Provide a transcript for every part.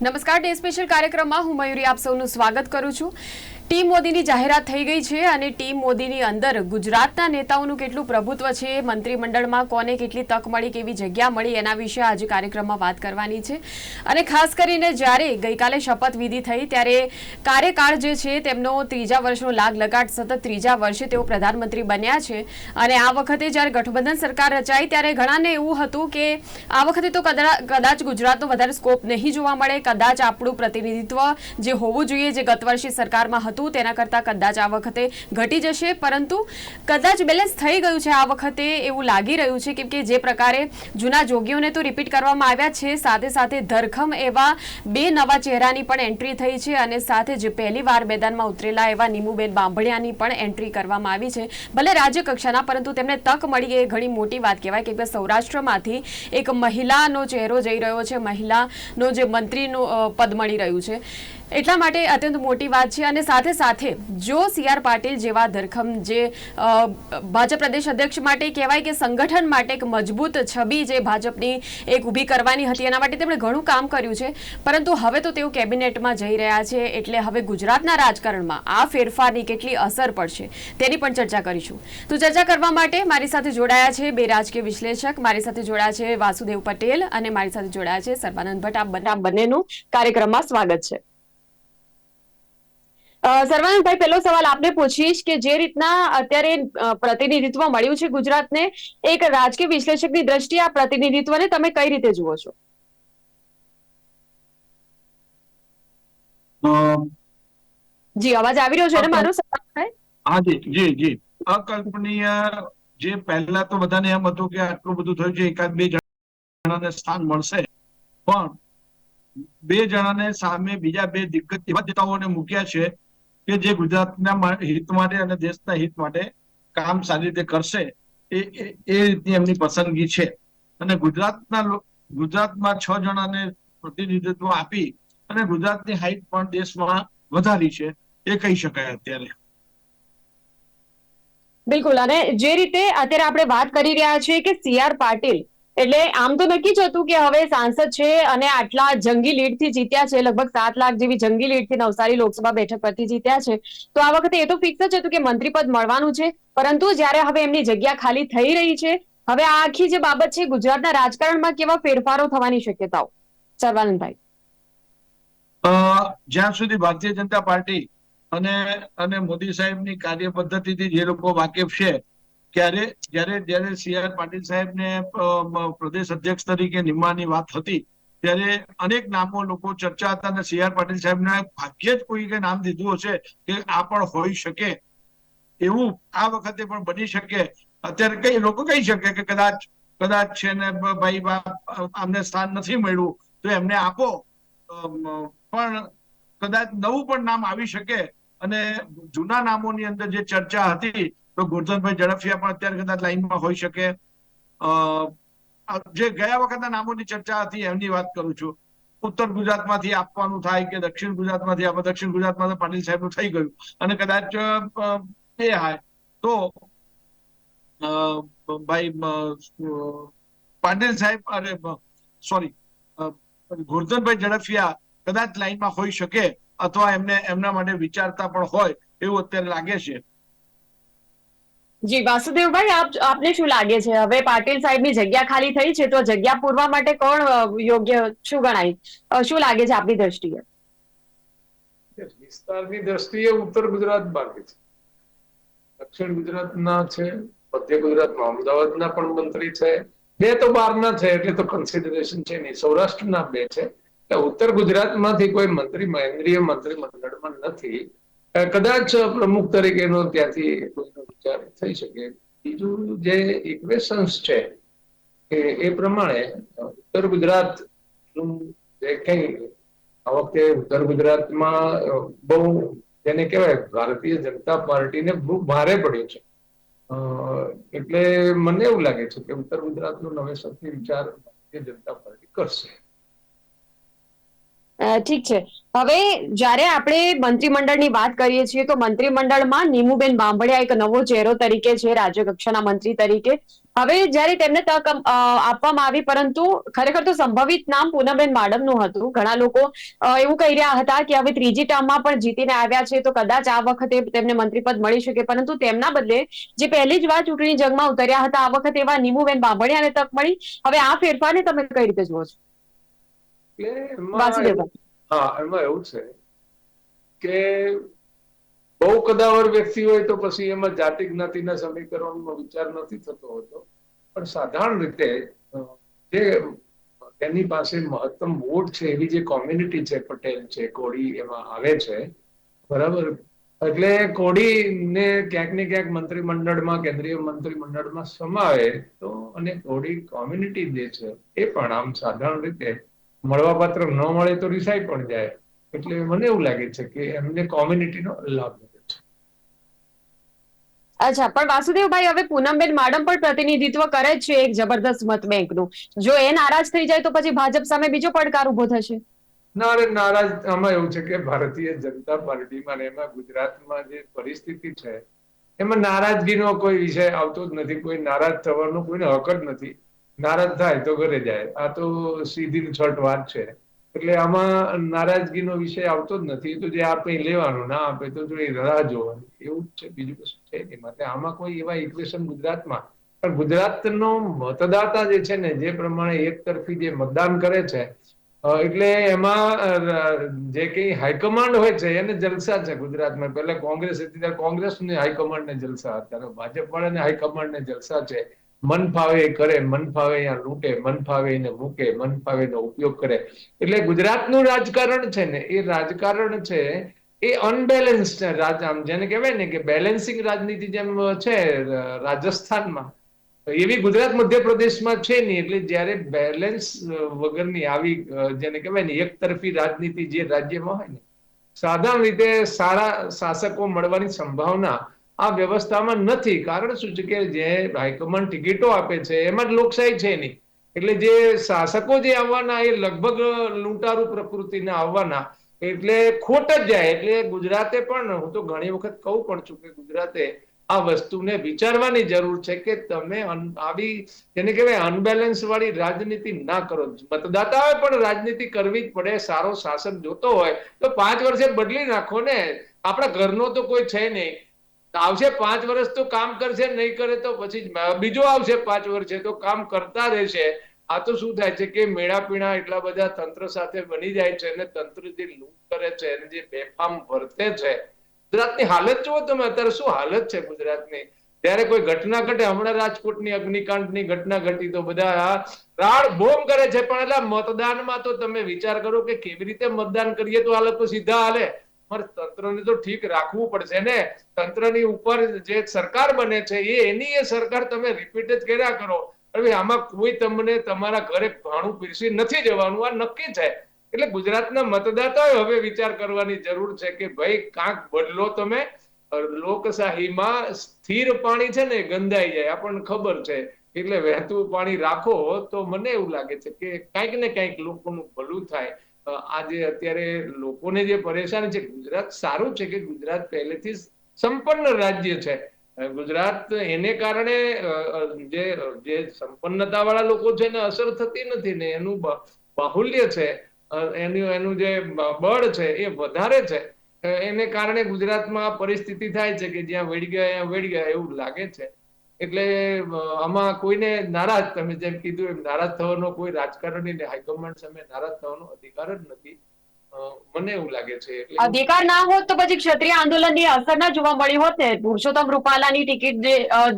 નમસ્કાર day special કાર્યક્રમમાં હું મયુરી આપ સૌનું સ્વાગત કરું છું. ટીમ મોદીની જાહેરાત થઈ ગઈ છે અને ટીમ મોદીની અંદર ગુજરાતના નેતાઓનું કેટલું પ્રભુત્વ છે, મંત્રીમંડળમાં કોને કેટલી તક મળી, કેવી જગ્યા મળી, એના વિશે આજે કાર્યક્રમમાં વાત કરવાની છે. અને ખાસ કરીને જ્યારે ગઈકાલે શપથવિધિ થઈ, ત્યારે કાર્યકાળ જે છે, તેમનો ત્રીજા વર્ષનો લાગ લગાટ સતત ત્રીજા વર્ષે તેઓ પ્રધાનમંત્રી બન્યા છે. અને આ વખતે જ્યારે ગઠબંધન સરકાર રચાઈ, ત્યારે ઘણાને એવું હતું કે આ વખતે તો કદા- કદાચ ગુજરાતનો વધારે સ્કોપ નહીં જોવા મળે, કદાચ આપણું પ્રતિનિધિત્વ જે હોવું જોઈએ, જે ગત વર્ષે સરકારમાં હતું તેના કરતાં કદાચ આ વખતે ઘટી જશે. પરંતુ કદાચ બેલેન્સ થઈ ગયું છે આ વખતે એવું લાગી રહ્યું છે કેમ કે જે પ્રકારે જૂના જોગીઓને તો રિપીટ કરવામાં આવ્યા છે. સાથે સાથે ધરખમ એવા બે નવા ચહેરાની પણ એન્ટ્રી થઈ છે અને સાથે જ પહેલી વાર મેદાનમાં ઉતરેલા એવા નીમુબેન બાંભણિયાની પણ એન્ટ્રી કરવામાં આવી છે. ભલે રાજ્ય કક્ષાના, પરંતુ તેમને તક મળી એ ઘણી મોટી વાત કહેવાય કેમ કે સૌરાષ્ટ્રમાંથી એક મહિલાનો ચહેરો જઈ રહ્યો છે. મહિલાનો જે મંત્રીનું પદ મળી રહ્યું છે. એટલા માટે અત્યંત મોટી વાત છે અને સાથે સાથે જો સી આર પાટીલ જેવા ધરખમ જે ભાજપ પ્રદેશ અધ્યક્ષ માટે કહેવાય કે સંગઠન માટે એક મજબૂત છબી જે ભાજપની એક ઊભી કરવાની હતી, એના માટે તેમણે ઘણું કામ કર્યું છે. પરંતુ હવે તો તેઓ કેબિનેટમાં જઈ રહ્યા છે, એટલે હવે ગુજરાતના રાજકારણમાં આ ફેરફારની કેટલી અસર પડશે, તેની પણ ચર્ચા કરીશું. તો ચર્ચા કરવા માટે મારી સાથે જોડાયા છે બે રાજકીય વિશ્લેષક, મારી સાથે જોડાયા છે વાસુદેવ પટેલ અને મારી સાથે જોડાયા છે સર્વાનંદ ભટ્ટ. આ બંને- બંનેનું કાર્યક્રમમાં સ્વાગત છે. સર્વાનંદભાઈ પહેલો સવાલ આપને પૂછીશ કે જે રીતના અત્યારે પ્રતિનિધિત્વ મળ્યું છે ગુજરાતને એક રાજકીય વિશ્લેષકની દ્રષ્ટિએ આ પ્રતિનિધિત્વને તમે કઈ રીતે જુઓ છો? જી અવાજ આવી રહ્યો છે ને મારો હા જી જી જી. અકલ્પનીય જે પહેલા તો બધાને એમ હતું કે આટલું બધું થયું છે એકાદ બે જણાને સ્થાન મળશે. પણ બે જણાને સામે બીજા બે દિગ્ગજ એવા નેતાઓને મૂક્યા છે કે જે ગુજરાતના હિત માટે અને દેશના હિત માટે કામ સારી રીતે કરશે, એ, એ- રીતની એમની પસંદગી છે. અને ગુજરાતના ગુજરાતમાં છ જણાને પ્રતિનિધિત્વ આપી અને ગુજરાતની હાઈટ પણ દેશમાં વધારી છે, એ કહી શકાય અત્યારે. બિલકુલ. અને જે રીતે અત્યારે આપણે વાત કરી રહ્યા છીએ કે સી આર પાટીલ એટલે આમ તો નક્કી જ હતું કે હવે સાંસદ છે અને આટલા જંગી લીડથી જીત્યા છે, લગભગ સાત લાખ જેવી જંગી લીડથી નવસારી લોકસભા બેઠક પરથી જીત્યા છે. તો આ વખતે એ તો ફિક્સ જ હતું કે મંત્રીપદ મળવાનું છે. પરંતુ જ્યારે હવે એમની જગ્યા ખાલી થઈ રહી છે, હવે આ આખી જે બાબત છે ગુજરાતના રાજકારણમાં કેવા ફેરફારો થવાની શક્યતાઓ? સર્વાનંદભાઈ. જ્યાં સુધી ભારતીય જનતા પાર્ટી અને અને મોદી સાહેબની કાર્ય પદ્ધતિથી જે લોકો વાકેફ છે ત્યારે, જ્યારે જ્યારે સી આર પાટીલ સાહેબને પ્રદેશ અધ્યક્ષ તરીકે નિમવાની વાત હતી, ત્યારે અનેક નામો લોકો ચર્ચા હતા અને સી આર પાટીલ સાહેબના ભાગ્યે જ કોઈ નામ દીધું હશે કે આ પણ હોઈ શકે. એવું આ વખતે પણ બની શકે. અત્યારે કઈ, લોકો કહી શકે કે કદાચ કદાચ છે ને ભાઈ આમને સ્થાન નથી મળ્યું, તો એમને આપો. પણ કદાચ નવું પણ નામ આવી શકે અને જૂના નામોની અંદર જે ચર્ચા હતી, તો ગોરધનભાઈ ઝડફિયા પણ અત્યારે કદાચ લાઈનમાં હોઈ શકે. જે ગયા વખતના નામોની ચર્ચા હતી, એમની વાત કરું છું. ઉત્તર ગુજરાતમાંથી આપવાનું થાય કે દક્ષિણ ગુજરાતમાંથી આપણે દક્ષિણ ગુજરાતમાં પાટીલ સાહેબનું થઈ ગયું. અને કદાચ એ હાય. તો ભાઈ પાટીલ સાહેબ, અરે સોરી ગોરધનભાઈ ઝડફિયા કદાચ લાઈનમાં હોઈ શકે. અથવા એમને એમના માટે વિચારતા પણ હોય એવું અત્યારે લાગે છે. જી વાસુદેવભાઈ આપ આપને શું લાગે છે? હવે પાટીલ સાહેબની જગ્યા ખાલી થઈ છે તો જગ્યા પૂરવા માટે કોણ યોગ્ય શું ગણાય? શું લાગે છે આપની દ્રષ્ટિએ? વિસ્તારની દ્રષ્ટિએ ઉત્તર ગુજરાત બાકી છે. દક્ષિણ ગુજરાતના છે મધ્ય ગુજરાતમાં અમદાવાદના પણ મંત્રી છે. બે તો બહારના છે એટલે તો કન્સિડરેશન છે નહીં. સૌરાષ્ટ્રના બે છે. ઉત્તર ગુજરાતમાંથી કોઈ મંત્રી કેન્દ્રીય મંત્રી મંડળમાં નથી કદાચ પ્રમુખ તરીકેનો ત્યાંથી વિચાર થઈ શકે. બીજું જે ઇક્વેશન્સ છે, એ પ્રમાણે ઉત્તર ગુજરાત જે કઈ આ વખતે ઉત્તર ગુજરાતમાં બહુ જેને કહેવાય ભારતીય જનતા પાર્ટીને બહુ ભારે પડ્યું છે. એટલે મને એવું લાગે છે કે ઉત્તર ગુજરાતનો નવેસરથી વિચાર ભારતીય જનતા પાર્ટી કરશે. ઠીક છે. હવે જ્યારે આપણે મંત્રીમંડળની વાત કરીએ છીએ, તો મંત્રીમંડળમાં નીમુબેન બાંભળિયા એક નવો ચહેરો તરીકે છે રાજ્ય કક્ષાના મંત્રી તરીકે. હવે જ્યારે તેમને તક આપવામાં આવી, પરંતુ ખરેખર તો સંભવિત નામ પૂનમબેન માડમનું હતું. ઘણા લોકો એવું કહી રહ્યા હતા કે હવે ત્રીજી ટર્મમાં પણ જીતીને આવ્યા છે, તો કદાચ આ વખતે તેમને મંત્રીપદ મળી શકે. પરંતુ તેમના બદલે જે પહેલી જ વાર ચૂંટણી જંગમાં ઉતર્યા હતા, આ વખતે એવા નીમુબેન બાંભળિયાને તક મળી. હવે આ ફેરફારને તમે કઈ રીતે જુઓ છો? એટલે એમાં હા એમાં એવું છે કે બહુ કદાવર વ્યક્તિ હોય તો પછી એમાં જાતિ જ્ઞાતિના સમીકરણનો વિચાર નથી થતો હોતો. પણ સાધારણ રીતે જે એની પાસે મહત્તમ વોટ છે એવી જે કોમ્યુનિટી છે પટેલ છે કોળી એમાં આવે છે બરાબર? એટલે કોડીને ક્યાંક ને ક્યાંક મંત્રીમંડળમાં કેન્દ્રીય મંત્રીમંડળમાં સમાવે તો અને કોળી કોમ્યુનિટી જે છે એ પણ આમ સાધારણ રીતે મળવાપાત્ર ન મળે તો રિસાઈ પણ જાય. એટલે મને એવું લાગે છે કે એમને કોમ્યુનિટીનો લાભ મળે છે. અચ્છા પણ વાસુદેવભાઈ હવે પૂનમબેન માડમ પણ પ્રતિનિધિત્વ કરે છે એક જબરદસ્ત મત બેંકનું. જો એ નારાજ થઈ જાય તો પછી ભાજપ સામે બીજો પડકાર ઊભો થશે. ના અરે નારાજ આમાં એવું છે કે ભારતીય જનતા પાર્ટીમાં ને એમાં ગુજરાતમાં જે પરિસ્થિતિ છે એમાં નારાજગીનો કોઈ વિષય આવતો જ નથી. કોઈ નારાજ થવાનો કોઈને હક જ નથી. નારાજ થાય તો ઘરે જાય. આ તો સીધી ને છટ વાત છે. એટલે આમાં નારાજગીનો વિષય આવતો જ નથી. તો જે આપે લેવાનું, ના આપે તો જો એ રાહ જોવાની. એવું જ છે. બીજું કશું છે નહીં. માટે આમાં કોઈ એવા ઇક્વેશન ગુજરાતમાં પણ ગુજરાતનો મતદાતા જે છે ને, જે પ્રમાણે એક તરફી જે મતદાન કરે છે એટલે એમાં જે કઈ હાઈકમાન્ડ હોય છે, એને જલસા છે ગુજરાતમાં. પહેલા કોંગ્રેસ હતી, ત્યારે કોંગ્રેસ ને હાઈકમાન્ડ ને જલસા અત્યારે ભાજપ વાળાને હાઈકમાન્ડ ને જલસા છે. મન ફાવે કરે, મન ફાવે અહીંયા લૂંટે, મન ફાવે એને મૂકે, મન ફાવે એનો ઉપયોગ કરે. એટલે ગુજરાતનું રાજકારણ છે ને, એ રાજકારણ છે, એ અનબેલેન્સ રાજ, આમ જેને કહેવાય ને કે બેલેન્સિંગ રાજનીતિ જેમ છે, રાજસ્થાનમાં. એવી ગુજરાત મધ્યપ્રદેશમાં છે નહીં, એટલે જ્યારે બેલેન્સ વગરની આવી, જેને કહેવાય ને, એક તરફી રાજનીતિ જે રાજ્યમાં હોય ને, સાધારણ રીતે સારા શાસકો મળવાની સંભાવના આ વ્યવસ્થામાં નથી. કારણ શું છે કે જે હાઈકમાન્ડ ટિકિટો આપે છે, એમાં જ લોકશાહી છે નહીં. એટલે જે શાસકો જે આવવાના એ લગભગ લૂંટારૂ પ્રકૃતિના આવવાના, એટલે ખોટ જ જાય. એટલે ગુજરાતે પણ, હું તો ઘણી વખત કહું પણ છું કે ગુજરાતે આ વસ્તુને વિચારવાની જરૂર છે કે તમે આવી જેને કહેવાય અનબેલેન્સ વાળી રાજનીતિ ના કરો. મતદાતાઓએ પણ રાજનીતિ કરવી જ પડે. સારો શાસક જોતો હોય તો પાંચ વર્ષે બદલી નાખો ને. આપણા ઘરનો તો કોઈ છે નહીં. આવશે પાંચ વર્ષ તો કામ કરશે, નહીં કરે તો પછી બીજો આવશે પાંચ વર્ષે તો કામ કરતા રહેશે. આ તો શું થાય છે કે મેળાપીણા એટલા બધા તંત્ર સાથે બની જાય છે અને તંત્ર જે લૂંટ કરે છે અને જે બેફામ વર્તે છે, ગુજરાતની હાલત જુઓ તમે, અત્યારે શું હાલત છે ગુજરાતની? ત્યારે કોઈ ઘટના ઘટે, હમણાં રાજકોટની અગ્નિકાંડની ઘટના ઘટી તો બધા રાડ બોમ કરે છે, પણ એટલે મતદાનમાં તો તમે વિચાર કરો કે કેવી રીતે મતદાન કરીએ તો આ લોકો સીધા હાલે. પણ તંત્રને તો ઠીક રાખવું પડશે ને? તંત્રની ઉપર જે સરકાર બને છે, એ એની એ સરકાર તમે રિપીટ જ કર્યા કરો. હવે આમાં કોઈ તમને તમારા ઘરે ભાણું પીરસી નથી જવાનું, આ નક્કી છે. એટલે ગુજરાતના મતદાતાઓ હવે વિચાર કરવાની જરૂર છે કે ભાઈ, કાંક બદલો તમે. લોકશાહીમાં સ્થિર પાણી છે ને ગંદાઈ જાય આપણને ખબર છે. એટલે વહેતું પાણી રાખો તો મને એવું લાગે છે કે કાંઈક ને કાંઈક લોકોનું ભલું થાય. આજે અત્યારે લોકોને જે પરેશાની છે, ગુજરાત સારું છે કે ગુજરાત પહેલેથી સંપન્ન રાજ્ય છે. ગુજરાત એને કારણે જે જે સંપન્નતા વાળા લોકો છે એને અસર થતી નથી ને એનું બાહુલ્ય છે એનું એનું જે બળ છે એ વધારે છે. એને કારણે ગુજરાતમાં પરિસ્થિતિ થાય છે કે જ્યાં વળી ગયા ત્યાં વળી ગયા એવું લાગે છે. એટલે આમાં કોઈને નારાજ, તમે જેમ કીધું એમ, નારાજ થવાનો કોઈ રાજકારણી ને હાઈકમાન્ડ સામે નારાજ થવાનો અધિકાર જ નથી. મને એવું લાગે છે અધિકાર ના હોત તો પછી ક્ષત્રિય આંદોલનની અસર ના જોવા મળી હોત ને. પુરુષોત્તમ રૂપાલાની ટિકિટ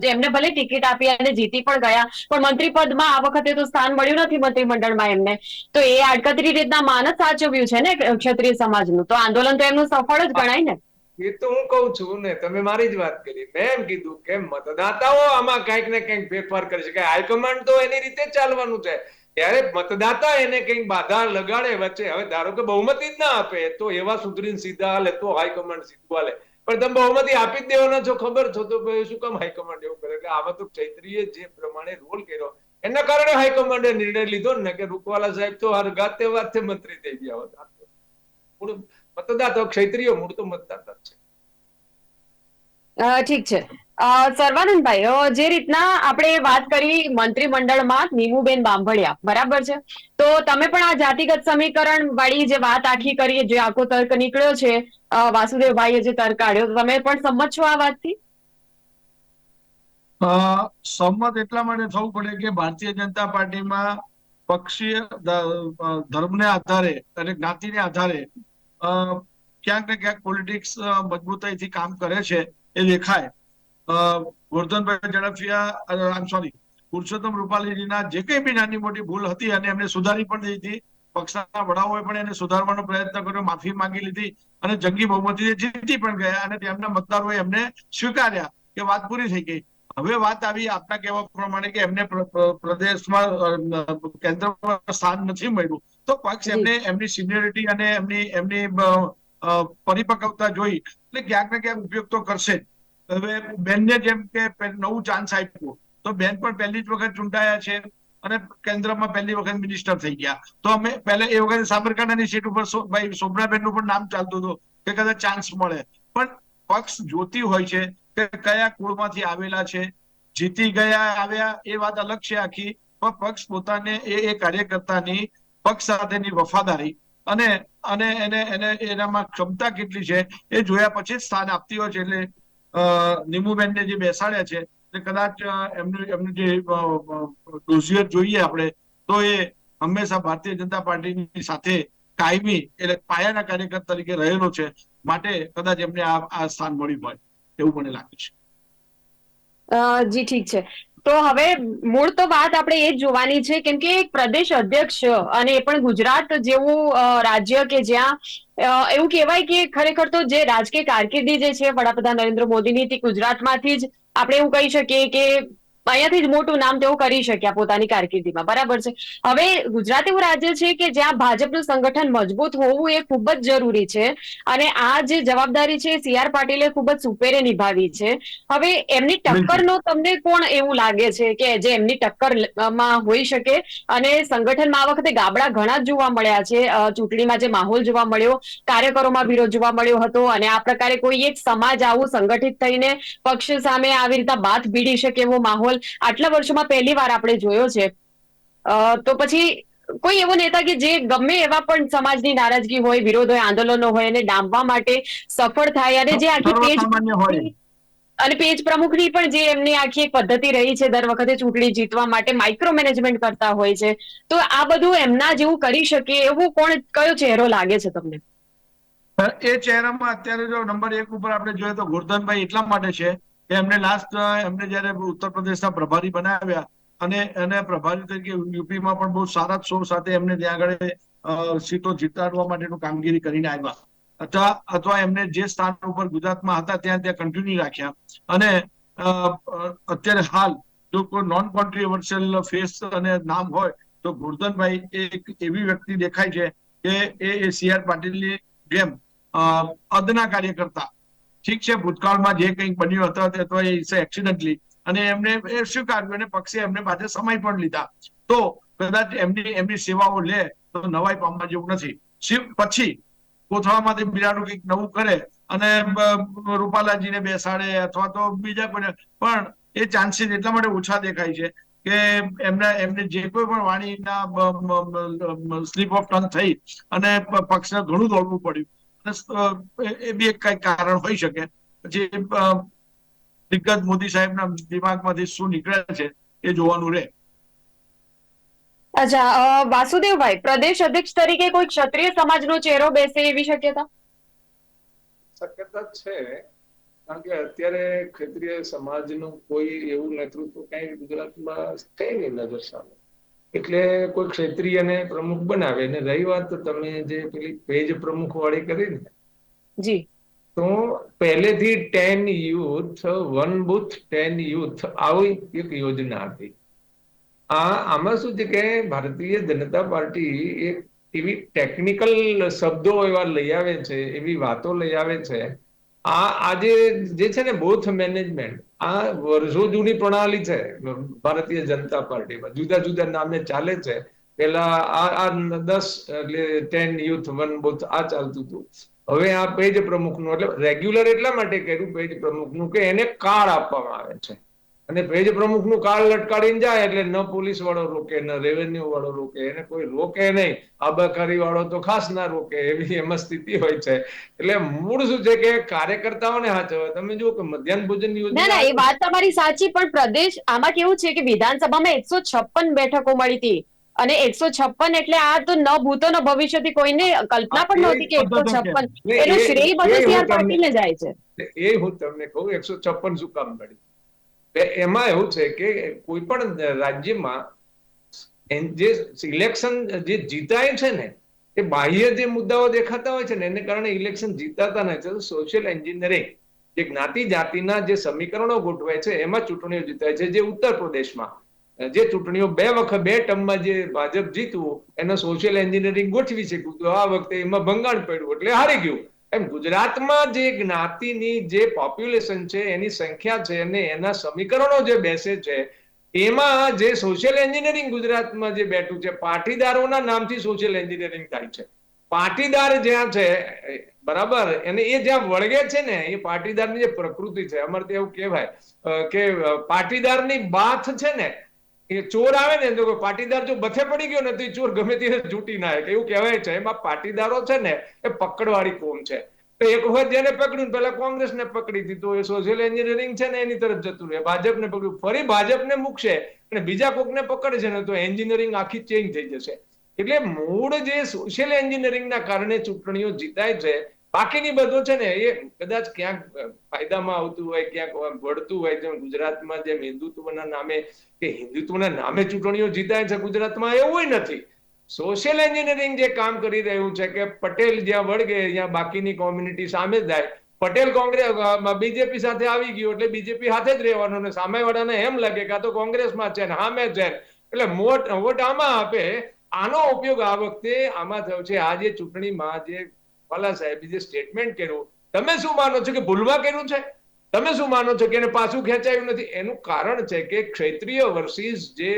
જેમને ભલે ટિકિટ આપી અને જીતી પણ ગયા, પણ મંત્રી પદમાં આ વખતે તો સ્થાન મળ્યું નથી મંત્રીમંડળમાં એમને. તો એ આડકતરી રીતના માન જ સાચવ્યું છે ને, ક્ષત્રિય સમાજનું. તો આંદોલન તો એમનું સફળ જ ગણાય ને. એ તો હું કઉ છું ને, તમે મારી જ વાત કરી. મેં એમ કીધું કે મતદાતાઓ આમાં કંઈક ને કંઈક ફેરફાર કરી શકે હાઈકમાન્ડ તો એની રીતે ચાલવાનું છે. ત્યારે મતદાતા એને કંઈક બાધા લગાડે વચ્ચે, હવે ધારો કે બહુમતી જ ના આપે, તો એવા સુધરીને સીધા હાલે, તો હાઈકમાન્ડ સીધું પણ તમે બહુમતી આપી જ દેવાના છો, ખબર છો, તો શું કામ હાઈકમાન્ડ એવું કરે? એટલે આમાં તો ચૈત્રીએ જે પ્રમાણે રોલ કર્યો, એના કારણે હાઈકમાન્ડે નિર્ણય લીધો ને, કે રૂકવાલા સાહેબ તો હર ગાતે વાતે મંત્રી થઈ ગયા હતા. મતદાતા ક્ષેત્રીય મૂળ તો મતદાતા છે. ઠીક છે. સર્વાનંદભાઈ જે રીતના આપણે વાત કરી મંત્રીમંડળમાં નીમુબેન બાંભળિયા બરાબર છે? તો તમે પણ આ જાતિગત સમીકરણ વાળી જે વાત આખી કરી જે આખો તર્ક નીકળ્યો છે વાસુદેવભાઈએ જે તર્ક કાઢ્યો તમે પણ સંમત છો આ વાતથી? અ, સંમત એટલા માટે થવું પડે કે ભારતીય જનતા પાર્ટીમાં પક્ષીય ધર્મને આધારે અને જ્ઞાતિને આધારે ક્યાંક ને ક્યાંક પોલિટિક્સ મજબૂતાઈથી કામ કરે છે, એ દેખાય. ગોરધનભાઈ ઝડફિયા આમ સોરી પુરુષોત્તમ રૂપાલીજીના જે કંઈ બી નાની મોટી ભૂલ હતી અને એમને સુધારી પણ દીધી પક્ષના વડાઓએ પણ એને સુધારવાનો પ્રયત્ન કર્યો, માફી માંગી લીધી અને જંગી બહુમતી જીતી પણ ગયા અને તેમના મતદારોએ એમને સ્વીકાર્યા કે વાત પૂરી થઈ ગઈ. હવે વાત આવી આપના કહેવા પ્રમાણે કે એમને પ્ર- પ્ર- પ્રદેશમાં કેન્દ્રમાં સ્થાન નથી મળ્યું. તો પક્ષ એમને એમની સિનિયરિટી અને એમની એમની પરિપક્વતા જોઈ. એટલે ક્યાંક ને ક્યાંક ઉપયોગ તો કરશે હવે બેનને જેમ કે નવું ચાન્સ આપ્યો તો બેન પણ પહેલી જ વખત ચૂંટાયા છે અને કેન્દ્રમાં પહેલી વખત મિનિસ્ટર થઈ ગયા. તો અમે પહેલા એ વખતે સાબરકાંઠાની સીટ ઉપર ભાઈ શોભનાબેનનું પણ નામ ચાલતું હતું કે કદાચ ચાન્સ મળે. પણ પક્ષ જોતી હોય છે કે કયા કુળમાંથી આવેલા છે જીતી ગયા આવ્યા એ વાત અલગ છે આખી. પણ પક્ષ પોતાને એ એ કાર્યકર્તાની પક્ષ સાથેની વફાદારી. અને અને એને એને, એનામાં ક્ષમતા કેટલી છે એ જોયા પછી સ્થાન આપતી હોય છે. એટલે નિમુબેનને જે બેસાડ્યા છે, એટલે કદાચ એમનું એમનું જે ડોઝિયર જોઈએ આપણે, તો એ હંમેશા ભારતીય જનતા પાર્ટીની સાથે કાયમી એટલે પાયાના કાર્યકર તરીકે રહેલો છે. માટે કદાચ એમને આ સ્થાન મળ્યું હોય, એવું મને લાગે છે. જી ઠીક છે. તો હવે મૂળ તો વાત આપણે એ જ જોવાની છે, કેમ કે એક પ્રદેશ અધ્યક્ષ અને એ પણ ગુજરાત જેવું રાજ્ય કે જ્યાં એવું કહેવાય કે ખરેખર તો જે રાજકીય કારકિર્દી જે છે, વડાપ્રધાન નરેન્દ્ર મોદીની તે ગુજરાતમાંથી જ આપણે એવું કહી શકીએ કે અહીંયાથી જ મોટું નામ તેઓ કરી શક્યા પોતાની કારકિર્દીમાં. બરાબર છે. હવે ગુજરાત એવું રાજ્ય છે કે જ્યાં ભાજપનું સંગઠન મજબૂત હોવું એ ખૂબ જ જરૂરી છે અને આ જે જવાબદારી છે સી આર પાટીલે ખૂબ જ સુપેરે નિભાવી છે. હવે એમની ટક્કરનો તમને કોણ એવું લાગે છે કે જે એમની ટક્કરમાં હોઈ શકે? અને સંગઠનમાં આ વખતે ગાબડા ઘણા જ જોવા મળ્યા છે. ચૂંટણીમાં જે માહોલ જોવા મળ્યો કાર્યકરોમાં વિરોધ જોવા મળ્યો હતો અને આ પ્રકારે કોઈ એક સમાજ આવું સંગઠિત થઈને પક્ષ સામે આવી રીતે બાથ ભીડી શકે એવો માહોલ આટલા વર્ષોમાં પહેલી વાર આપણે જોયો છે. તો પછી કોઈ એવો નેતા કે જે ગમે એવા પણ સમાજની નારાજગી હોય વિરોધ હોય આંદોલનો હોય એને ડામવા માટે સફળ થાય અને જે આખી પેજ હોય. અને પેજ પ્રમુખની પણ જે એમની આખી એક પદ્ધતિ રહી છે દર વખતે ચૂંટણી જીતવા માટે માઇક્રો મેનેજમેન્ટ કરતા હોય છે. તો આ બધું એમના જેવું કરી શકે એવું કોણ કયો ચહેરો લાગે છે તમને? એ ચહેરામાં અત્યારે જો નંબર એક ઉપર આપણે જોઈએ તો ગોરધનભાઈ એટલા માટે છે એમને લાસ્ટ એમને જયારે ઉત્તર પ્રદેશના પ્રભારી બનાવ્યા અને એને પ્રભારી તરીકે યુપીમાં પણ બહુ સારા જ સાથે એમને ત્યાં આગળ સીટો જીતાડવા માટેનું કામગીરી કરીને આવ્યા. અથવા અથવા એમને જે સ્થાન ઉપર ગુજરાતમાં હતા ત્યાં ત્યાં કન્ટિન્યુ રાખ્યા. અને અત્યારે હાલ જો કોઈ નોન કોન્ટ્રીવર્શિયલ ફેસ અને નામ હોય, તો ગોરધનભાઈ એક એવી વ્યક્તિ દેખાય છે કે એ સી આર પાટીલની જેમ અદના કાર્યકર્તા ઠીક છે, ભૂતકાળમાં જે કંઈક બન્યું હતું તે એ એક્સિડન્ટલી અને એમને એ સ્વીકાર્યું અને પક્ષે એમને પાસે સમય પણ લીધા. તો કદાચ એમની એમની સેવાઓ લે તો નવાઈ પામવા જેવું નથી. પછી કોથળામાંથી બિરાડું કંઈક નવું કરે અને રૂપાલાજીને બેસાડે અથવા તો બીજા કોઈને. પણ એ ચાન્સીસ એટલા માટે ઓછા દેખાય છે કે એમના, એમને જે કોઈ પણ વાણીના સ્લીપ ઓફ ટંગ થઈ અને પક્ષને ઘણું દોડવું પડ્યું. એ- એ બી એક કઈ કારણ હોઈ શકે. પછી દિગ્ગજ મોદી સાહેબના દિમાગમાંથી શું નીકળે છે એ જોવાનું રહે. અચ્છા વાસુદેવભાઈ પ્રદેશ અધ્યક્ષ તરીકે કોઈ ક્ષત્રિય સમાજનો ચહેરો બેસે એવી શક્યતા? શક્યતા છે કારણ કે અત્યારે ક્ષત્રિય સમાજનું કોઈ એવું નેતૃત્વ કઈ ગુજરાતમાં કઈ નહીં નજર સામે. એટલે કોઈ ક્ષત્રિયને પ્રમુખ બનાવે અને રહી વાત તમે જે પેલી પેજ પ્રમુખ વાળી કરી ને જી. તો પહેલેથી ten youth one booth ten youth આવી એક યોજના હતી. આ આમાં શું છે કે ભારતીય જનતા પાર્ટી એક એવી ટેકનિકલ શબ્દો એવા લઈ આવે છે એવી વાતો લઈ આવે છે. આ આજે જે છે ને બુથ મેનેજમેન્ટ આ વર્ષો જૂની પ્રણાલી છે, ભારતીય જનતા પાર્ટીમાં. જુદા જુદા નામે ચાલે છે. પેલા આ આ દસ એટલે ટેન યુથ વન બુથ આ ચાલતું હતું. હવે આ પેજ પ્રમુખનું, એટલે રેગ્યુલર એટલા માટે કર્યું, પેજ પ્રમુખનું કે એને કાર્ડ આપવામાં આવે છે. અને પેજ પ્રમુખનું કાર્ડ લટકાડીને જાય એટલે ન પોલીસ વાળો રોકે ન રેવન્યુ વાળો રોકે એને કોઈ રોકે નહીં. આબાકારી વાળો તો ખાસ ના રોકે એવી એમાં સ્થિતિ હોય છે. એટલે મૂળ શું છે કે કાર્યકર્તાઓને હાચવવા. તમે જુઓ કે મધ્યાહન ભોજન ના ના એ વાત તમારી સાચી પણ પ્રદેશ આમાં કેવું છે કે વિધાનસભામાં એકસો છપ્પન બેઠકો મળી હતી. અને એકસો છપ્પન એટલે આ તો ન ભૂતો ન ભવિષ્યથી કોઈને કલ્પના પણ નહોતી કે એકસો છપ્પન. એનું શ્રેય બધું સીઆર જાય છે. એ હું તમને કહું એકસો છપ્પન શું કામ મળી એમાં એવું છે કે કોઈ પણ રાજ્યમાં જે ઇલેક્શન જે જીતાય છે ને, એ બાહ્ય જે મુદ્દાઓ દેખાતા હોય છે ને, એને કારણે ઇલેક્શન જીતાતા નથી. સોશિયલ એન્જિનિયરિંગ જે જ્ઞાતિ જાતિના જે સમીકરણો ગોઠવાય છે, એમાં ચૂંટણીઓ જીતાય છે. જે ઉત્તર પ્રદેશમાં, જે ચૂંટણીઓ બે વખત, બે ટર્મમાં જે ભાજપ જીતવું, એનો સોશિયલ એન્જિનિયરિંગ ગોઠવી છે. આ વખતે એમાં ભંગાણ પડ્યું એટલે હારી ગયું. એમ ગુજરાતમાં જે જ્ઞાતિની જે પોપ્યુલેશન છે, એની સંખ્યા છે અને એના સમીકરણો જે બેસે છે, એમાં જે સોશિયલ એન્જિનિયરિંગ ગુજરાતમાં જે બેઠું છે, પાટીદારોના નામથી સોશિયલ એન્જિનિયરિંગ થાય છે. પાટીદાર જ્યાં છે બરાબર, અને એ જ્યાં વળગે છે ને, એ પાટીદારની જે પ્રકૃતિ છે, અમારે એવું કહેવાય કે પાટીદારની બાથ છે ને એ ચોર આવે ને તો પાટીદાર જો બથે પડી ગયો ને તો એ ચોર ગમે તે જૂટી ના કે એવું કહેવાય છે. એમાં પાટીદારો છે ને, એ પકડવાળી કોમ છે. તો એક વખત જેને પકડ્યું ને પેલા કોંગ્રેસને પકડી દીધું એ સોશિયલ એન્જિનિયરિંગ છે ને એની તરફ જતું રહે. ભાજપને પકડ્યું. ફરી ભાજપને મૂકશે અને બીજા કોકને પકડે છે ને તો એન્જિનિયરિંગ આખી ચેન્જ થઈ જશે. એટલે મૂળ જે સોશિયલ એન્જિનિયરિંગના કારણે ચૂંટણીઓ જીતાય છે બાકીની બધું છે ને એ કદાચ ક્યાંક ફાયદામાં આવતું હોય, ક્યાંક વળતું હોય, જેમ ગુજરાતમાં જેમ હિન્દુત્વના નામે, કે હિન્દુત્વના નામે ચૂંટણીઓ જીતાય છે ગુજરાતમાં, એવું નથી. સોશિયલ એન્જિનિયરિંગ જે કામ કરી રહ્યું છે કે પટેલ જ્યાં વળગે, ત્યાં બાકીની કોમ્યુનિટી સામે જાય. પટેલ કોંગ્રેસ બીજેપી સાથે આવી ગયું એટલે બીજેપી હાથે જ રહેવાનું ને સામેવાળાને એમ લાગે કે તો કોંગ્રેસમાં છે ને સામે છે એટલે મોટ, વોટ આમાં આપે, આનો ઉપયોગ આ વખતે આમાં થયો છે. આ જે ચૂંટણીમાં જે વાલા સાહેબે જે સ્ટેટમેન્ટ કર્યું, તમે શું માનો છો કે ભૂલવા કર્યું છે? તમે શું માનો છો કે એને પાછું ખેંચાયું નથી? એનું કારણ છે કે ક્ષેત્રીય વર્સિસ જે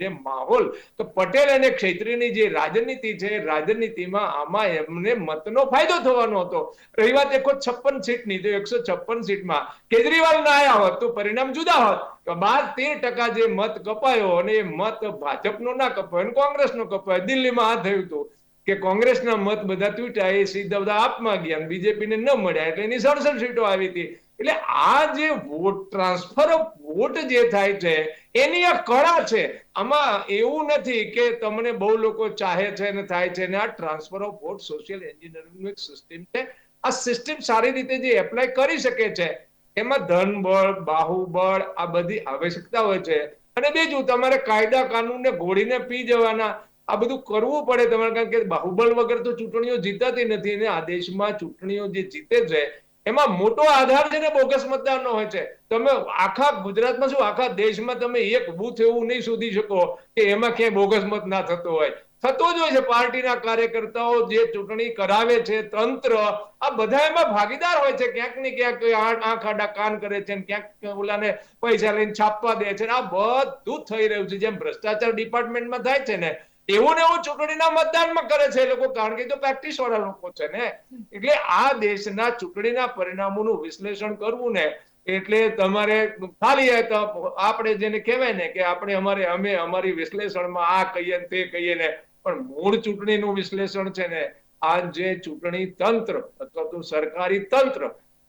જે માહોલ, તો પટેલ અને ક્ષેત્રીયની જે રાજનીતિ છે, રાજનીતિમાં આમાં એમને મતનો ફાયદો થવાનો હતો. રહી વાત એકસો છપ્પન સીટની, તો એકસો છપ્પન સીટમાં કેજરીવાલ ના આવ્યા હોત, તો પરિણામ જુદા હોત. બાર તેર ટકા જે મત કપાયો અને એ મત ભાજપનો ના કપાયો અને કોંગ્રેસનો કપાયો, દિલ્હીમાં આ થયું હતું. કે કોંગ્રેસના મત બધા તૂટ્યા, એ સીધા બધા આપમાં ગયા બીજેપીને ન મળ્યા. એટલે એની સડસઠ સીટો આવી હતી. એટલે આ જે વોટ ટ્રાન્સફર વોટ જે થાય છે, એની આ કળા છે. આમાં એવું નથી કે તમને બહુ લોકો ચાહે છે ને થાય છે ને આ ટ્રાન્સફર ઓફ વોટ સોશિયલ એન્જિનિયરિંગનું એક સિસ્ટમ છે. આ સિસ્ટમ સારી રીતે જે એપ્લાય કરી શકે છે, એમાં ધન બળ, બાહુબળ આ બધી આવશ્યકતા હોય છે. અને બીજું, તમારે કાયદા કાનૂનને ઘોડીને પી જવાના. આ બધું કરવું પડે તમારે, કારણ કે બાહુબળ વગર તો ચૂંટણીઓ જીતાતી નથી અને આ દેશમાં ચૂંટણીઓ જે જીતે છે, એમાં મોટો આધાર છે ને બોગસ મતદાનનો હોય છે. તમે આખા ગુજરાતમાં શું, આખા દેશમાં તમે એક બૂથ એવું નહીં શોધી શકો કે એમાં ક્યાંય બોગસ મત ના થતો હોય. થતો જ હોય છે પાર્ટીના કાર્યકર્તાઓ જે ચૂંટણી કરાવે છે, તંત્ર, આ બધા એમાં ભાગીદાર હોય છે. ક્યાંક ને ક્યાંક આંખ આડા કાન કરે છે ક્યાંક ઓલાને પૈસા લઈને છાપવા દે છે આ બધું થઈ રહ્યું છે. જેમ ભ્રષ્ટાચાર ડિપાર્ટમેન્ટમાં થાય છે ને એવું ને એવું ચૂંટણીના મતદાનમાં કરે છે, એ લોકો કારણ કે તો પ્રેક્ટિસ વાળા લોકો છે ને. એટલે આ દેશના ચૂંટણીના પરિણામોનું વિશ્લેષણ કરવું ને, એટલે તમારે ખાલી આપણે જેને કહેવાય ને કે આપણે અમારે, અમે અમારી વિશ્લેષણમાં આ કહીએ ને તે કહીએ ને, પણ મૂળ ચૂંટણીનું વિશ્લેષણ છે ને, આ જે ચૂંટણી તંત્ર અથવા તો સરકારી તંત્ર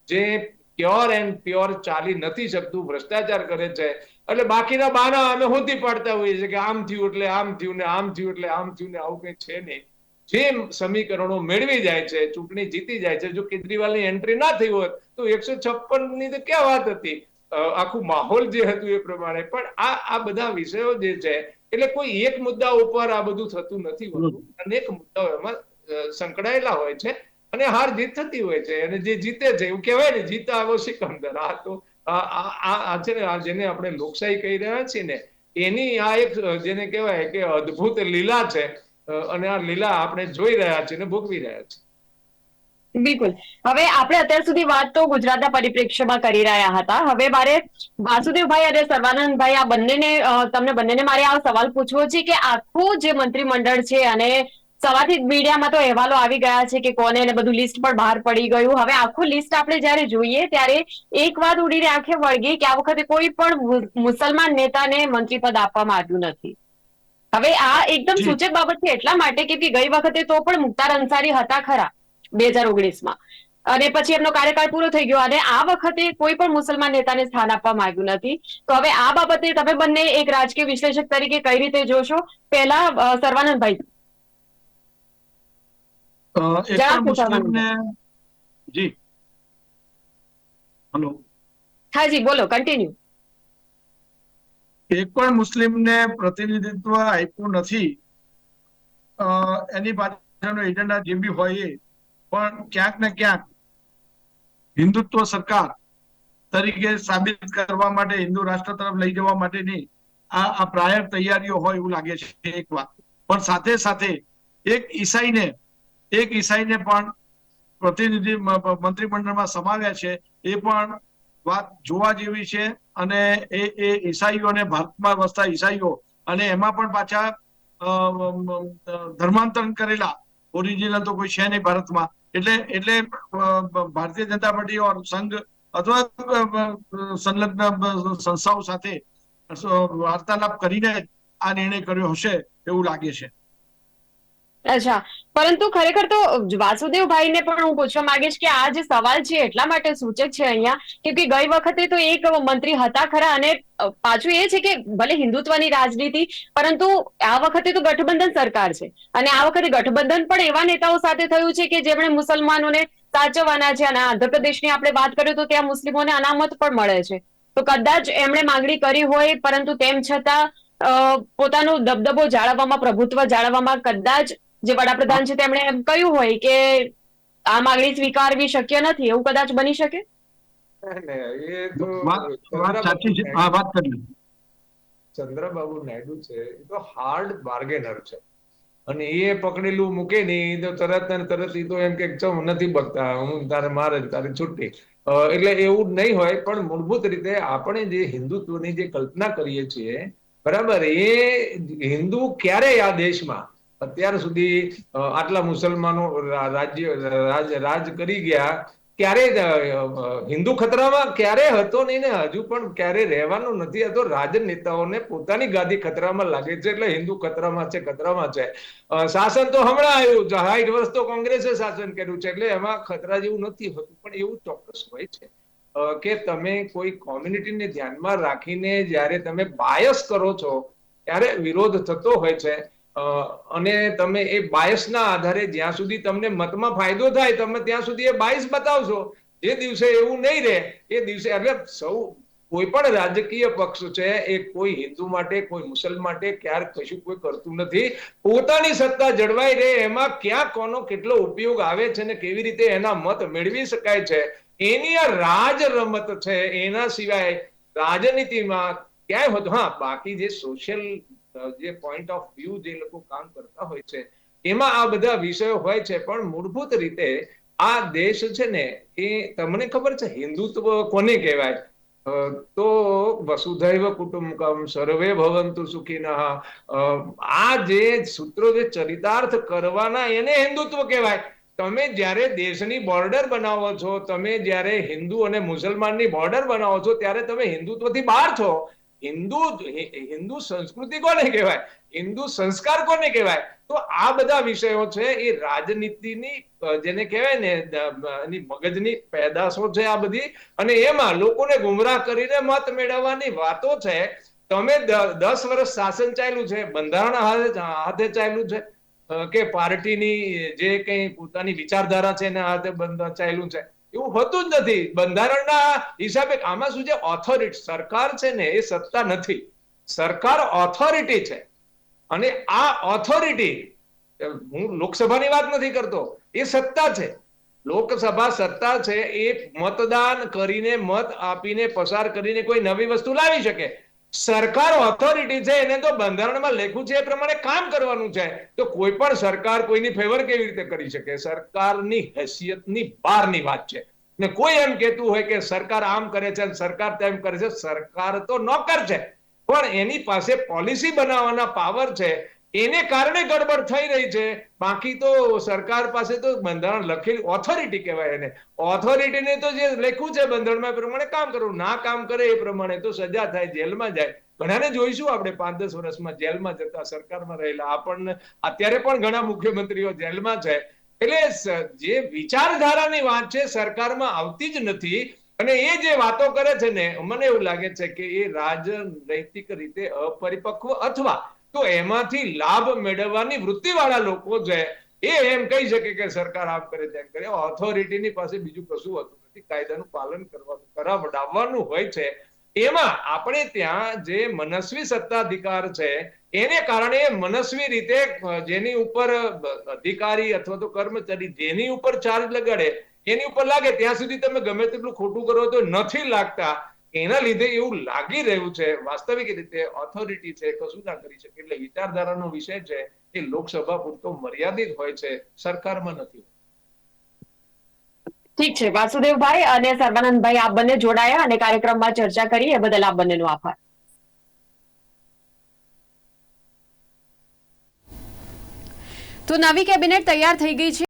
જે પ્યોર એન્ડ પ્યોર ચાલી નથી શકતું, ભ્રષ્ટાચાર કરે છે એટલે બાકીના બાના અમે હોતી પાડતા હોઈએ છીએ કે આમ થયું એટલે આમ થયું ને આમ થયું એટલે આમ થયું ને આવું કઈ છે નહીં. જે સમીકરણો મેળવી જાય છે ચૂંટણી જીતી જાય છે જો કેજરીવાલની એન્ટ્રી ના થઈ હોત તો એકસો છપ્પનની તો ક્યાં વાત હતી? આખું માહોલ જે હતું એ પ્રમાણે. પણ આ આ બધા વિષયો જે છે એટલે કોઈ એક મુદ્દા ઉપર આ બધું થતું નથી હોતું. અનેક મુદ્દાઓ એમાં સંકળાયેલા હોય છે અને હાર જીત થતી હોય છે. અને જે જીતે છે એવું કહેવાય ને જીત આવો સિકંદર આ તો આ- છે ને જેને આપણે લોકશાહી કહી રહ્યા છીએ ને, એની આ એક જેને કહેવાય કે અદ્ભુત લીલા છે અને આ લીલા આપણે જોઈ રહ્યા છીએ ને ભોગવી રહ્યા છીએ. બિલકુલ. હવે આપણે અત્યાર સુધી વાત તો ગુજરાતના પરિપ્રેક્ષ્યમાં કરી રહ્યા હતા. હવે મારે વાસુદેવભાઈ અને સર્વાનંદભાઈ, આ બંનેને તમને બંનેને મારે આ સવાલ પૂછવો છે કે આખું જે મંત્રીમંડળ છે અને સવારથી મીડિયામાં તો અહેવાલો આવી ગયા છે કે કોને ને બધું લિસ્ટ પણ બહાર પડી ગયું. હવે આખું લિસ્ટ આપણે જયારે જોઈએ ત્યારે એક વાત ઉડીને આંખે વળગી કે આ વખતે કોઈ પણ મુસલમાન નેતાને મંત્રી પદ આપવામાં આવ્યું નથી. હવે આ એકદમ સૂચક બાબત છે એટલા માટે કે ગઈ વખતે તો પણ મુખ્તાર અંસારી હતા ખરા બે હજાર ઓગણીસમાં. અને પછી એમનો કાર્યકાળ પૂરો થઈ ગયો અને આ વખતે કોઈ પણ મુસલમાન નેતાને સ્થાન આપવામાં આવ્યું નથી. તો હવે આ બાબતે તમે બંને એક રાજકીય વિશ્લેષક તરીકે કઈ રીતે જોશો? પહેલા સર્વાનંદભાઈ. મુસ્લિમને જી. હલો. હાજી બોલો કન્ટિન્યુ એક પણ મુસ્લિમને પ્રતિનિધિત્વ આપ્યું નથી. એની પાછળનો એજન્ડા જે બી હોય પણ ક્યાંક ને ક્યાંક હિન્દુત્વ સરકાર તરીકે સાબિત કરવા માટે હિન્દુ રાષ્ટ્ર તરફ લઈ જવા માટેની આ આ પ્રાયર તૈયારીઓ હોય એવું લાગે છે એક વાત. પણ સાથે સાથે એક ઈસાઈને એક ઈસાઈને પણ પ્રતિનિધિ મંત્રીમંડળમાં સમાવ્યા છે. એ પણ વાત જોવા જેવી છે અને એ એ ઈસાઈઓને ભારતમાં વસતા ઈસાઈઓ અને એમાં પણ પાછા ધર્માંતરણ કરેલા. ઓરિજિનલ તો કોઈ છે નહીં ભારતમાં. એટલે એટલે ભારતીય જનતા પાર્ટી ઓર સંઘ અથવા સંલગ્ન સંસ્થાઓ સાથે વાર્તાલાપ કરીને આ નિર્ણય કર્યો હશે એવું લાગે છે. અચ્છા. પરંતુ ખરેખર તો વાસુદેવભાઈને પણ હું પૂછવા માંગીશ કે આ જે સવાલ છે એટલા માટે સૂચક છે અહીંયા કેમકે ગઈ વખતે તો એક મંત્રી હતા ખરા અને પાછું એ છે કે ભલે હિન્દુત્વની રાજનીતિ, પરંતુ આ વખતે તો ગઠબંધન સરકાર છે. અને આ વખતે ગઠબંધન પણ એવા નેતાઓ સાથે થયું છે કે જેમણે મુસલમાનોને સાચવવાના છે અને આંધ્રપ્રદેશની આપણે વાત કરીએ તો ત્યાં મુસ્લિમોને અનામત પણ મળે છે. તો કદાચ એમણે માંગણી કરી હોય, પરંતુ તેમ છતાં પોતાનો દબદબો જાળવવામાં, પ્રભુત્વ જાળવવામાં કદાચ જે વડાપ્રધાન છે તેમણે એમ કહ્યું હોય કે આ માંગણી સ્વીકારવી શક્ય નથી એવું કદાચ બની શકે? ચંદ્રબાબુ નાયડુ છે એ તો હાર્ડ બાર્ગેનર છે. અને એ પકડેલું મૂકે નહીં તો તરત ને તરત એ તો એમ કે નથી બગતા હું તારે મારે તારી છુટ્ટી એટલે એવું નહીં હોય પણ મૂળભૂત રીતે આપણે જે હિન્દુત્વની જે કલ્પના કરીએ છીએ બરાબર એ હિન્દુ ક્યારે આ દેશમાં અત્યાર સુધી આટલા મુસલમાનો રાજ્ય, રાજ કરી ગયા, ક્યારે હિન્દુ ખતરામાં ક્યારે હતો નહીં ને હજુ પણ ક્યારે રહેવાનો નથી હતો રાજનેતાઓને પોતાની ગાદી ખતરામાં લાગે છે, એટલે હિન્દુ ખતરામાં છે ખતરામાં છે. શાસન તો હમણાં આવ્યું સાઠ વર્ષ તો કોંગ્રેસે શાસન કર્યું છે, એટલે એમાં ખતરા જેવું નથી હોતું, પણ એવું ચોક્કસ હોય છે. કે તમે કોઈ કોમ્યુનિટીને ધ્યાનમાં રાખીને જ્યારે તમે બાયસ કરો છો, ત્યારે વિરોધ થતો હોય છે. અને તમે એ બાયસના આધારે જ્યાં સુધી તમને મતમાં ફાયદો થાય, તમે ત્યાં સુધી એ બાયસ બતાવશો. જે દિવસે એવું નહીં રહે, એ દિવસે એટલે સૌ, કોઈ પણ રાજકીય પક્ષ છે, એ કોઈ હિન્દુ માટે, કોઈ મુસલમાન માટે ક્યારેક કશું કોઈ કરતું નથી. પોતાની સત્તા જળવાઈ રહે, એમાં ક્યાં કોનો કેટલો ઉપયોગ આવે છે ને કેવી રીતે એના મત મેળવી શકાય છે, એની આ રાજ રમત છે, એના સિવાય રાજનીતિમાં ક્યાંય હોતું, હા, બાકી જે સોશિયલ જે પોઈન્ટ ઓફ વ્યૂ જે લોકો કામ કરતા હોય છે, એમાં આ બધા વિષયો હોય છે, પણ મૂળભૂત રીતે આ દેશ છે ને, એ તમને ખબર છે, હિન્દુત્વ કોને કહેવાય? તો વસુધૈવ કુટુંબકમ, સર્વે ભવંતુ સુખીનઃ આ જે સૂત્રો જે ચરિતાર્થ કરવાના એને હિન્દુત્વ કહેવાય. તમે જ્યારે દેશની બોર્ડર બનાવો છો, તમે જ્યારે હિન્દુ અને મુસલમાનની બોર્ડર બનાવો છો, ત્યારે તમે હિન્દુત્વથી બહાર છો. હિન્દુ હિન્દુ સંસ્કૃતિ કોને કહેવાય? હિન્દુ સંસ્કાર કોને કહેવાય? તો આ બધા વિષયો છે, એ રાજનીતિની જેને કહેવાય ને એની મગજની પેદાશો છે આ બધી. અને એમાં લોકોને ગુમરાહ કરીને મત મેળવવાની વાતો છે. તમે દસ વર્ષ શાસન ચાલ્યું છે, બંધારણ હાથે ચાલ્યું છે કે પાર્ટીની જે કંઈ પોતાની વિચારધારા છે એના હાથે ચાલ્યું છે. એવું હોતું જ નથી. બંધારણના હિસાબે આમાં શું છે? ઓથોરિટી સરકાર છે ને એ સત્તા નથી. સરકાર ઓથોરિટી છે. અને આ ઓથોરિટી હું લોકસભાની વાત નથી કરતો, એ સત્તા છે. લોકસભા સત્તા છે એ મતદાન કરીને, મત આપીને, પસાર કરીને કોઈ નવી વસ્તુ લાવી શકે. સરકાર ઓથોરિટી છે, એને તો બંધારણમાં લખ્યું છે, એ પ્રમાણે કામ કરવાનું છે. તો કોઈ પણ સરકાર કોઈની ફેવર કેવી રીતે કરી શકે? સરકારની હેસિયતની બહારની વાત છે. ને કોઈ એમ કહેતું હોય કે સરકાર આમ કરે છે અને સરકાર તેમ કરે છે, સરકાર તો નોકર છે. પણ એની પાસે પોલિસી બનાવવાના પાવર છે. એને કારણે ગડબડ થઈ રહી છે. બાકી તો સરકાર પાસે તો બંધારણ લખેલી ઓથોરિટી કહેવાય એને. ઓથોરિટીને તો જે લખ્યું છે બંધારણમાં એ પ્રમાણે કામ કરવું ના કામ કરે એ પ્રમાણે તો સજા થાય, જેલમાં જાય. ઘણાને જોઈશું આપણે પાંચ દસ વર્ષમાં જેલમાં જતા સરકારમાં રહેલા આપણને. અત્યારે પણ ઘણા મુખ્યમંત્રીઓ જેલમાં છે. એટલે જે વિચારધારાની વાત છે સરકારમાં આવતી જ નથી. અને એ જે વાતો કરે છે ને, મને એવું લાગે છે કે એ રાજનૈતિક રીતે અપરિપક્વ અથવા તો એમાંથી લાભ મેળવવાની વૃત્તિવાળા લોકો છે, એ એમ કહી શકે કે સરકાર આમ કરે તેમ કરે. ઓથોરિટીની પાસે બીજું કશું હોતું નથી. કાયદાનું પાલન કરવાનું કરાવડાવવાનું હોય છે. એમાં આપણે ત્યાં જે મનસ્વી સત્તાધિકાર છે, એને કારણે મનસ્વી રીતે જેની ઉપર અધિકારી અથવા તો કર્મચારી જેની ઉપર ચાર્જ લગાડે, એની ઉપર લાગે, ત્યાં સુધી તમે ગમે તેટલું ખોટું કરો તો નથી લાગતા. એના લીધે એવું લાગી રહ્યું છે વાસ્તવિક રીતે ઓથોરિટી છે કશું ના કરી શકે એટલે વિચારધારાનો વિષય છે એ લોકસભા પૂરતો મર્યાદિત હોય છે સરકારમાં નથી ઠીક છે વાસુદેવભાઈ અને સર્વાનંદભાઈ આપ બંને જોડાયા અને કાર્યક્રમમાં ચર્ચા કરી એ બદલ આપ બંનેનો આભાર. તો નવી કેબિનેટ તૈયાર થઈ ગઈ છે.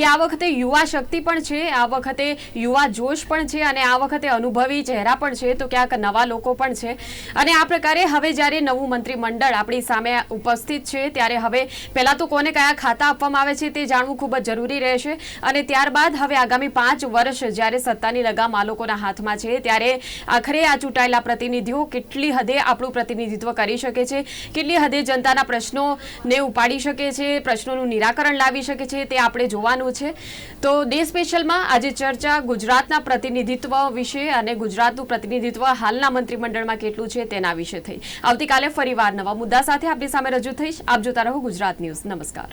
કે આ વખતે યુવા શક્તિ પણ છે, આ વખતે યુવા જોશ પણ છે અને આ વખતે અનુભવી ચહેરા પણ છે. તો ક્યાંક નવા લોકો પણ છે. અને આ પ્રકારે હવે જ્યારે નવું મંત્રીમંડળ આપણી સામે ઉપસ્થિત છે, ત્યારે હવે પહેલાં તો કોને કયા ખાતા આપવામાં આવે છે તે જાણવું ખૂબ જ જરૂરી રહેશે. અને ત્યારબાદ હવે આગામી પાંચ વર્ષ જ્યારે સત્તાની લગામ આ લોકોના હાથમાં છે, ત્યારે આખરે આ ચૂંટાયેલા પ્રતિનિધિઓ કેટલી હદે આપણું પ્રતિનિધિત્વ કરી શકે છે, કેટલી હદે જનતાના પ્રશ્નોને ઉપાડી શકે છે, પ્રશ્નોનું નિરાકરણ લાવી શકે છે તે આપણે જોવાનું છે. તો ડે સ્પેશિયલમાં આજે ચર્ચા ગુજરાતના પ્રતિનિધિત્વ વિશે અને ગુજરાતનું પ્રતિનિધિત્વ હાલના મંત્રીમંડળમાં કેટલું છે તેના વિશે થઈ. આવતીકાલે ફરીવાર નવા મુદ્દા સાથે આપની સામે રજૂ થઈશ. આપ જોતા રહો ગુજરાત ન્યૂઝ. નમસ્કાર.